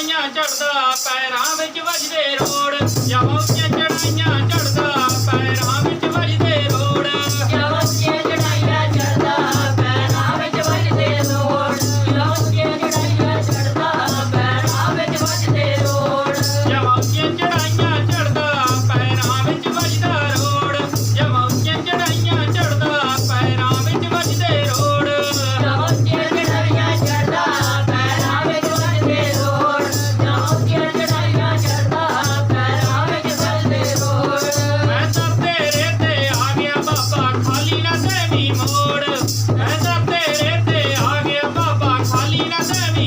ਚੜਾਈਆਂ ਚੜਦਾ ਪੈਰਾਂ ਵਿੱਚ ਵੱਜਦੇ ਰੋੜ। ਜਾਉਂਦੀਆਂ ਚੜਾਈਆਂ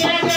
Yeah.